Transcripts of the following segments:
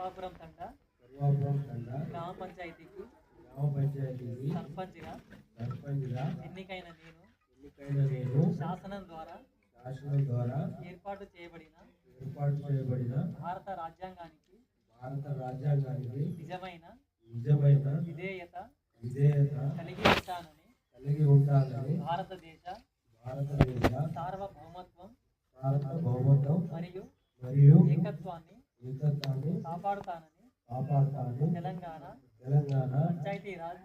సర్వాపురం తండ సర్వాపురం తండ గ్రామ పంచాయతీకి గ్రామ పంచాయతీకి సర్పంచ్గా సర్పంచ్గా ఎన్నికైన నేను ఎన్నికైన నేను శాసనం ద్వారా శాసనం ద్వారా ఏర్పాటు చేయబడిన ఏర్పాటు చేయబడిన భారత రాజ్యాంగానికి భారత రాజ్యాంగానికి నిజమైన నిజమైన విధేయత విధేయత కలిగి ఉంటానని కలిగి ఉంటానని భారతదేశ భారతదేశ సార్వభౌమత్వం సార్వభౌమత్వం మరియు మరియు ఏకత్వాన్ని కాపాడుతానని కాపాడుతానని తెలంగాణ తెలంగాణ పంచాయతీరాజ్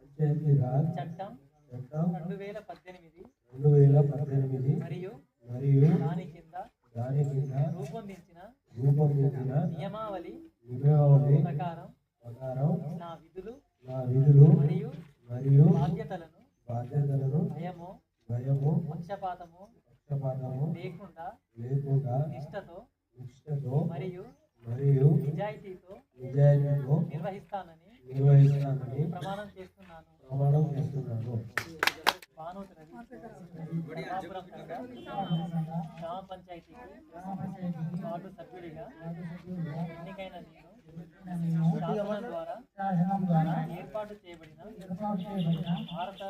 పంచాయతీరాజ్ చట్టం చట్టం రెండు వేల పద్దెనిమిది రెండు వేల పద్దెనిమిది మరియు మరియు దాని కింద దాని కింద రూపొందించిన రూపొందించిన నియమావళి నియమావళి ప్రకారం నా విధులు నా విధులు మరియు మరియు బాధ్యతలను బాధ్యతలను భయము భయము పక్షపాతము పక్షపాతము లేకుండా లేకుండా నిష్ఠతో నిష్ఠతో మరియు మరియు నిజాయితీతో నిజాయితీతో ప్రమాణం చేస్తున్నాను. గ్రామ పంచాయతీకి వార్డు సభ్యుడిగా ఎన్నికైన నేను శాసనం ద్వారా ఏర్పాటు చేయబడిన భారత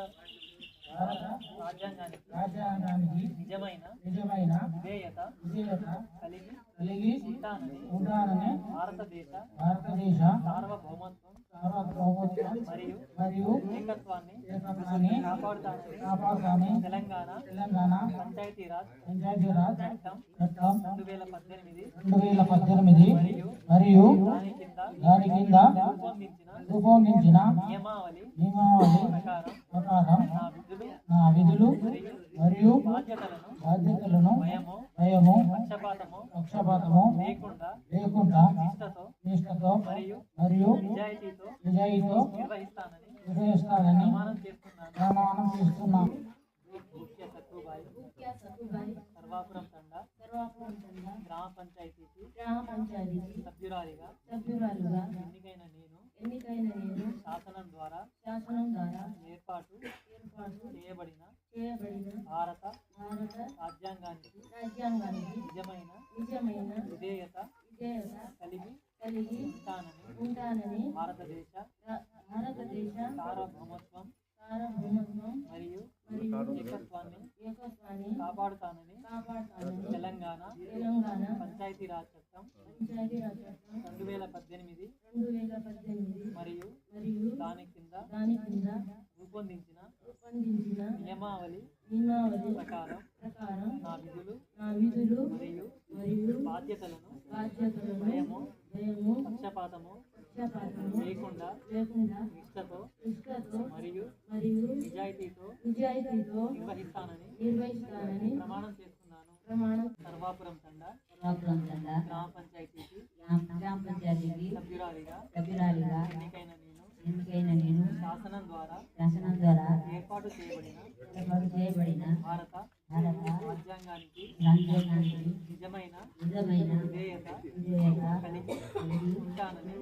రాజ్యాంగానికి నిజమైన నిజమైన విధేయత విధేయత కలిగి కలిగి ఉంటానని ఉంటానని భారతదేశ భారతదేశ సార్వభౌమత్వం మరియు మరియు ఏకత్వాన్ని కాపాడుతానని కాపాడుతానని తెలంగాణ తెలంగాణ పంచాయతీరాజ్ పంచాయతీరాజ్ చట్టం రెండు వేల పద్దెనిమిది రెండు వేల పద్దెనిమిది మరియు దాని కింద రూపొందించిన నియమావళి నియమావళి ప్రకారం నా విధులు నా విధులు మరియు బాధ్యతలను బాధ్యతలను భయము భయము పక్షపాతము పక్షపాతము లేకుండా లేకుండా నిష్ఠతో నిష్ఠతో మరియు మరియు నిజాయితీతో నిజాయితీతో నిర్వహిస్తానని నిర్వహిస్తానని ప్రమాణం చేస్తున్నాను ప్రమాణం చేస్తున్నాను సర్వాపురం తండ సర్వాపురం తండ గ్రామ పంచాయతీకి గ్రామ పంచాయతీకి సభ్యురాలిగా సభ్యురాలుగా ఎన్నికైన నేను ఎన్నికైన నేను శాసనం ద్వారా శాసనం ద్వారా ఏర్పాటు ఏర్పాటు చేయబడిన చేయబడిన భారత భారత రాజ్యాంగానికి రాజ్యాంగానికి నిజమైన నిజమైన విధేయత విధేయత కలిగి కలిగి ఉంటానని ఉంటానని భారతదేశ సార్వభౌమత్వం సార్వభౌమత్వం మరియు మరియు ఏకత్వాన్ని ఏకత్వాన్ని కాపాడుతానని కాపాడుతానని తెలంగాణ తెలంగాణ పంచాయతీరాజ్ చట్టం రెండు వేల పద్దెనిమిది రెండు వేల పద్దెనిమిది మరియు మరియు దాని కింద దాని కింద రూపొందించిన రూపొందించిన నియమావళి నియమావళి ప్రకారం నా విధులు నా విధులు మరియు మరియు బాధ్యతలను బాధ్యతలను భయము భయము పక్షపాతము పక్షపాతము లేకుండా లేకుండా నిష్ఠతో నిష్ఠతో మరియు మరియు నిజాయితీతో నిజాయితీతో నిర్వహిస్తానని నిర్వహిస్తానని ప్రమాణం చేస్తున్నాను సర్వాపురం తండ సర్వాపురం తండ గ్రామ పంచాయతీకి గ్రామ పంచాయతీకి సభ్యురాలిగా సభ్యురాలిగా ఎన్నికైన నేను ఎన్నికైన నేను శాసనం ద్వారా శాసనం ద్వారా ఏర్పాటు చేయబడిన ఏర్పాటు చేయబడిన భారత భారత రాజ్యాంగానికి రాజ్యాంగానికి నిజమైన నిజమైన విధేయత విధేయత కలిగి ఉంటానని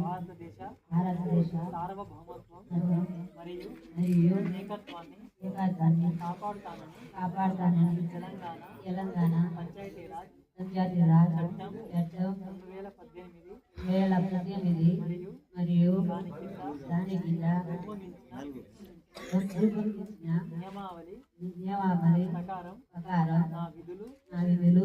భారతదేశ భారతదేశ సార్వభౌమత్వం మరియు మరియు ఏకత్వాన్ని ఏకాత్వాన్ని కాపాడుతానని కాపాడుతానని తెలంగాణ తెలంగాణ పంచాయతీరాజ్ పంచాయతీరాజ్ చట్టం వేల పద్దెనిమిది మరియు మరియు దాని కింద రూపొందించిన నియమావళి ప్రకారం ప్రకారం నా విధులు నా విధులు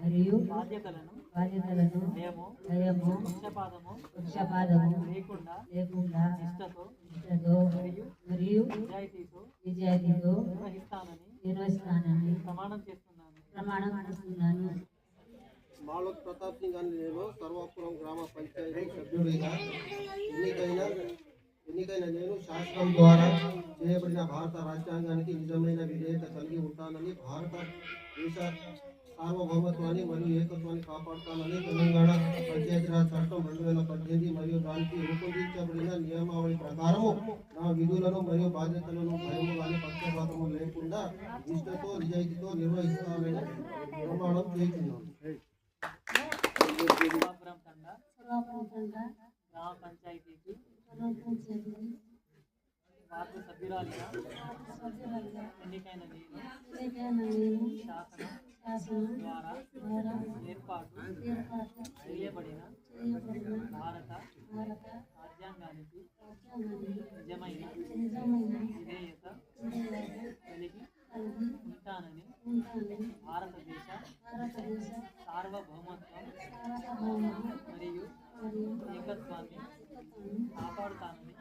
మరియు బాధ్యతలను బాధ్యతలను భయము భయము పక్షపాతము పక్షపాతము లేకుండా లేకుండా నిష్ఠతో నిష్ఠతో మరియు నిజాయితీతో నిజాయితీతో నిర్వహిస్తానని నిర్వహిస్తానని ప్రమాణం చేస్తున్నాను. ప్రమాణం చేస్తున్నాను మాలోక్ ప్రతాప్ సింగ్ అని నేను సర్వాపురం గ్రామ పంచాయతీ సభ్యుడిగా ఎన్నికైన ఎన్నికైన నేను శాసనం ద్వారా చేయబడిన భారత రాజ్యాంగానికి నిజమైన విధేయత కలిగి ఉంటానని భారత దేశ సార్వభౌమత్వాన్ని మరియు ఏకత్వాన్ని కాపాడుతానని తెలంగాణ పంచాయతీరాజ్ చట్టం రెండు వేల పద్దెనిమిది మరియు దానికి రూపొందించబడిన నియమావళి ప్రకారము నా విధులను మరియు బాధ్యతలను భయము కానీ పక్షపాతము లేకుండా నిష్ఠతో నిజాయితీతో నిర్వహిస్తానని ప్రమాణం చేస్తున్నాను గ్రామ పంచాయతీకి వార్డు సభ్యురాలిగా ఎన్నికైన నేను శాసనం ద్వారా ఏర్పాటు చేయబడిన భారత రాజ్యాంగానికి నిజమైన విధేయత కలిగి ఉంటానని భారతదేశ సార్వభౌమత్వం మరియు ఏకత్వాన్ని కాపాడుతానని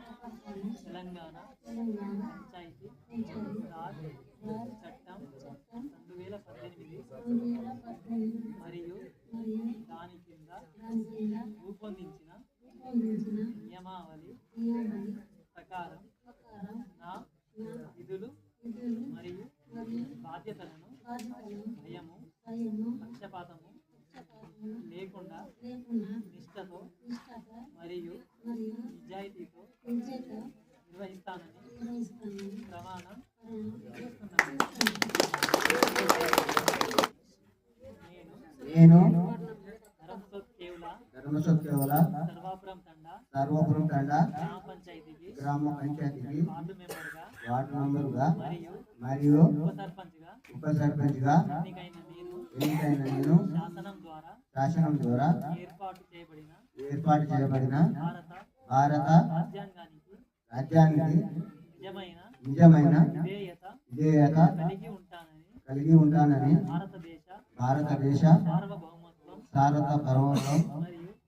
తెలంగాణ పంచాయతీ పంచాయతీ రాజ్ రాజ్ చట్టం చట్టం రెండు వేల పద్దెనిమిది రెండు వేల పద్దెనిమిది మరియు మరియు దాని కింద దాని కింద రూపొందించిన రూపొందించిన నియమావళి నియమావళి ప్రకారం ప్రకారం నా నా విధులు విధులు మరియు మరియు బాధ్యతలను బాధ్యతలను భయము భయము పక్షపాతము లేకుండా నిష్ఠత మరియు నిజాయితీతో నిర్వహిస్తానని ప్రమాణం నేను సర్వాపురం తండ సర్వపురం తండ గ్రామ పంచాయతీకి గ్రామ పంచాయతీకి వార్డు మెంబర్గా వార్డు మెంబరుగా మరియు ఉప సర్పంచ్గా ఉప సర్పంచ్గా నేను శాసనం ద్వారా శాసనం ద్వారా ఏర్పాటు చేయబడిన ఏర్పాటు చేయబడిన భారత భారత రాజ్యాంగానికి రాజ్యానికి నిజమైన నిజమైన విధేయత కలిగి ఉంటానని కలిగి ఉంటానని భారతదేశ సారథ పర్వతం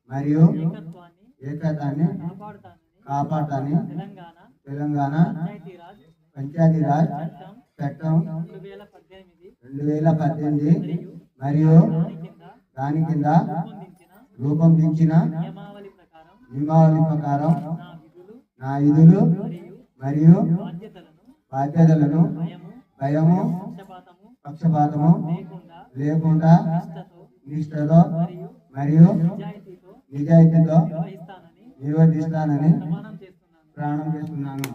మరియు ఏకతాన్ని కాపాడుతానని కాపాడతాని తెలంగాణ తెలంగాణ పంచాయతీరాజ్ చట్టం రెండు వేల పద్దెనిమిది మరియు దాని కింద రూపొందించిన నియమావళి ప్రకారం నా విధులు విధులు మరియు బాధ్యతలను భయము పక్షపాతము లేకుండా నిష్ఠతో మరియు నిజాయితీతో నిర్వర్తిస్తానని ప్రాణం చేస్తున్నాను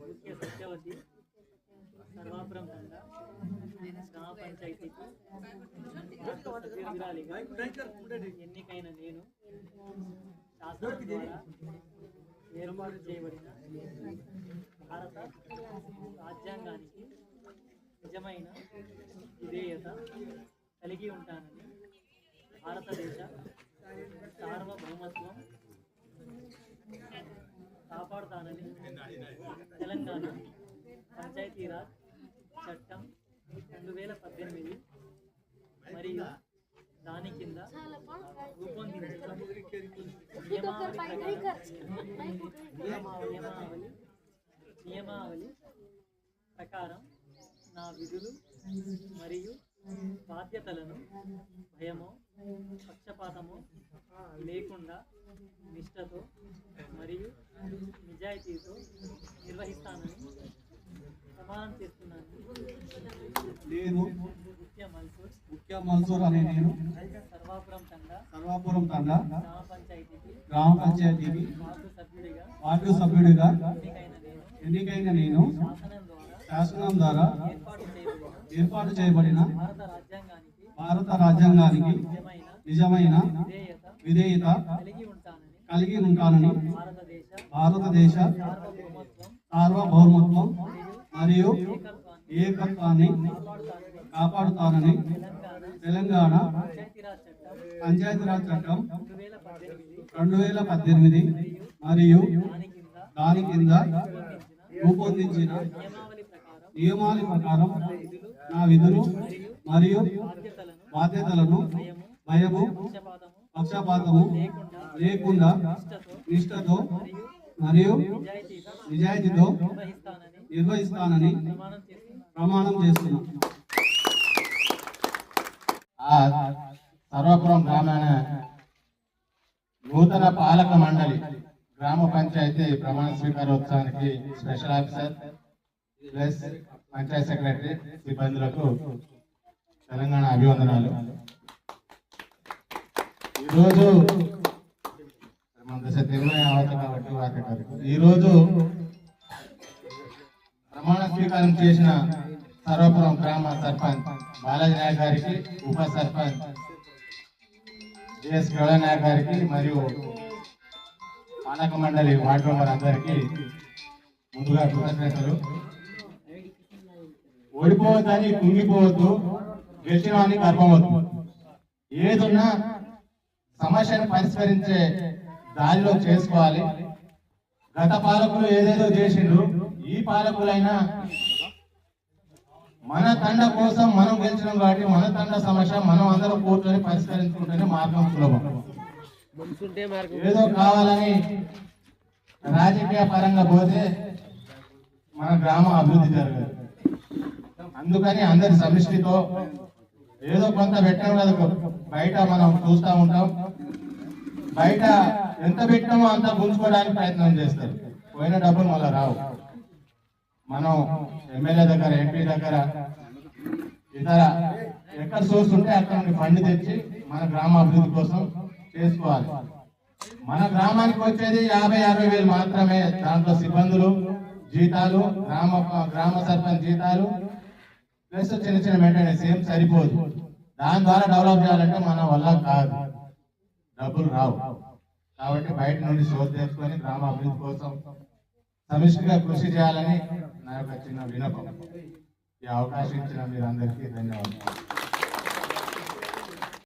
ముఖ్య సత్యవతి సర్వాపురం తండ గ్రామ పంచాయతీకి సభ్యురాలిగా ఎన్నికైన నేను శాసనం ద్వారా ఏర్పాటు చేయబడిన భారత రాజ్యాంగానికి నిజమైన విధేయత కలిగి ఉంటానని భారతదేశ సార్వభౌమత్వం కాపాడుతానని తెలంగాణ పంచాయతీరాజ్ చట్టం రెండు వేల పద్దెనిమిది మరియు దాని కింద నియమావళి ప్రకారం నియమావళి. ప్రకారం నా విధులు మరియు బాధ్యతలను భయమో పక్షపాతము లేకుండా నిష్ఠతో మరియు నిజాయితీతో నిర్వహిస్తానని ప్రమాణం చేస్తున్నాను నేను ముఖ్య మన్సూర్ అనే నేను సర్వాపురం తండ గ్రామ పంచాయతీకి వార్డు సభ్యుడిగా ఎన్నికైన నేను శాసనం ద్వారా ఏర్పాటు చేయబడిన భారత రాజ్యాంగానికి నిజమైన విధేయత కలిగి ఉంటానని భారతదేశ సార్వభౌమత్వం మరియు ఏకత్వాన్ని కాపాడుతానని తెలంగాణ పంచాయతీరాజ్ చట్టం రెండు వేల పద్దెనిమిది మరియు దాని కింద రూపొందించిన నియమాల ప్రకారం నా విధులు మరియు బాధ్యతలను భయము పక్షపాతము లేకుండా నిష్ఠతో మరియు నిజాయితీతో నిర్వహిస్తానని నిర్వహిస్తానని ప్రమాణం చేస్తున్నాను ప్రమాణం చేస్తున్నాను ఆ సర్వపురం గ్రామాన నూతన పాలక మండలి గ్రామ పంచాయతీ ప్రమాణ స్వీకారోత్సవానికి special officer plus panchayat secretary సిబ్బందులకు Telangana అభివందనాలు. ఈరోజు మన తిరుమల అవత కాబట్టి వారి ఈరోజు ప్రమాణ స్వీకారం చేసిన సర్వపురం గ్రామ సర్పంచ్ బాలాజీ నాయక్ గారికి ఉప సర్పంచ్ జిఎస్ గౌడ గారికి మరియు పాలక మండలి వార్డు మెంబర్ అందరికీ ముందుగా కృతజ్ఞతలు. ఓడిపోవద్దని కుంగిపోవద్దు గెలిచిన వాడిని ఏదున్నా సమస్యను పరిష్కరించే దారిలో చేసుకోవాలి. గత పాలకులు ఏదేదో చేసిండ్రు ఈ పాలకులైనా మన తండ కోసం మనం గెలిచినాం కాబట్టి మన తండ సమస్య మనం అందరం కూర్చొని పరిష్కరించుకుంటేనే మార్గం సులభం. ఏదో కావాలని రాజకీయ పరంగా పోతే మన గ్రామం అభివృద్ధి జరగదు. అందుకని అందరి సమిష్టితో ఏదో కొంత పెట్టాం కదా బయట మనం చూస్తూ ఉంటాం. బయట ఎంత పెట్టామో అంత గుంజుకోవడానికి ప్రయత్నం చేస్తారు. పోయిన డబ్బులు మళ్ళీ రావు. మనం ఎమ్మెల్యే దగ్గర ఎంపీ దగ్గర ఇతర ఎక్కడ సోర్స్ ఉంటే అక్కడ నుండి ఫండ్ తెచ్చి మన గ్రామ అభివృద్ధి కోసం చేసుకోవాలి. మన గ్రామానికి వచ్చేది యాభై అరవై వేలు మాత్రమే దాంట్లో సిబ్బందులు జీతాలు గ్రామ గ్రామ సర్పంచ్ జీతాలు ప్లస్ చిన్న చిన్న మెయింటెనెన్స్ ఏం సరిపోదు. దాని ద్వారా డెవలప్ చేయాలంటే మన వల్ల కాదు. డబ్బులు రావు. కాబట్టి బయట నుండి సోర్స్ తెచ్చుకొని గ్రామ అభివృద్ధి కోసం సమిష్టిగా కృషి చేయాలని నా యొక్క చిన్న వినపం. ఈ అవకాశం ఇచ్చిన మీరందరికీ ధన్యవాదాలు.